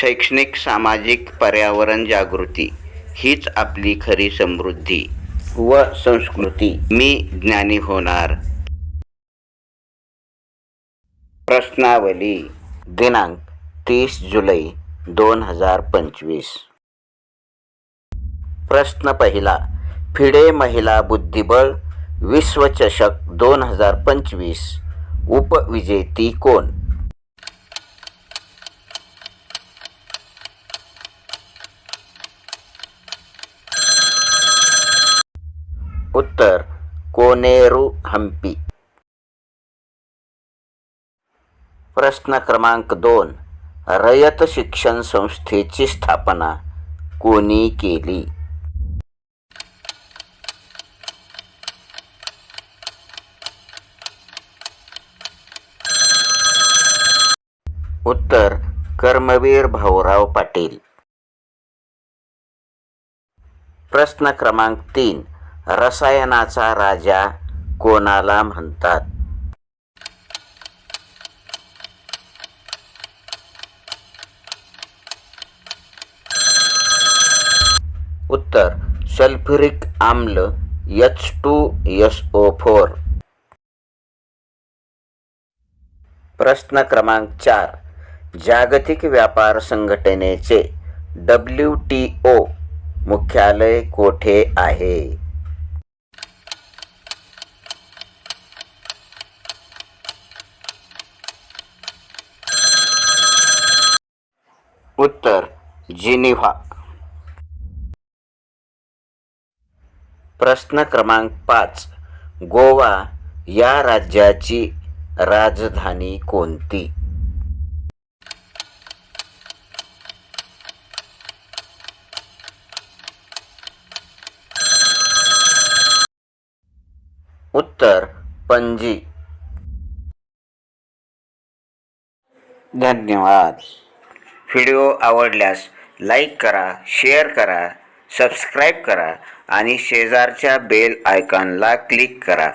शैक्षणिक सामाजिक पर्यावरण जागृती हीच आपली खरी समृद्धी व संस्कृती. मी ज्ञानी होणार. प्रश्नावली दिनांक तीस जुलै दोन हजार पंचवीस. प्रश्न पहिला फिडे महिला बुद्धिबळ विश्वचषक दोन हजार पंचवीस उपविजेती कोण? उत्तर कोनेरू हम्पी. प्रश्न क्रमांक दोन रयत शिक्षण संस्थेची स्थापना कोणी केली? उत्तर कर्मवीर भाऊराव पाटील. प्रश्न क्रमांक तीन रसायनाचा राजा कोणाला म्हणतात? उत्तर सल्फ्युरिक आम्ल H two S O four प्रश्न क्रमांक चार जागतिक व्यापार संघटनेचे डब्ल्यू टी ओ मुख्यालय कोठे आहे? उत्तर जिनिव्हा. प्रश्न क्रमांक पाच. गोवा या राज्याची राजधानी कोणती? उत्तर पणजी. धन्यवाद. व्हिडिओ आवडल्यास लाईक करा शेअर करा सबस्क्राईब करा आणि शेजारच्या बेल आयकॉनला क्लिक करा.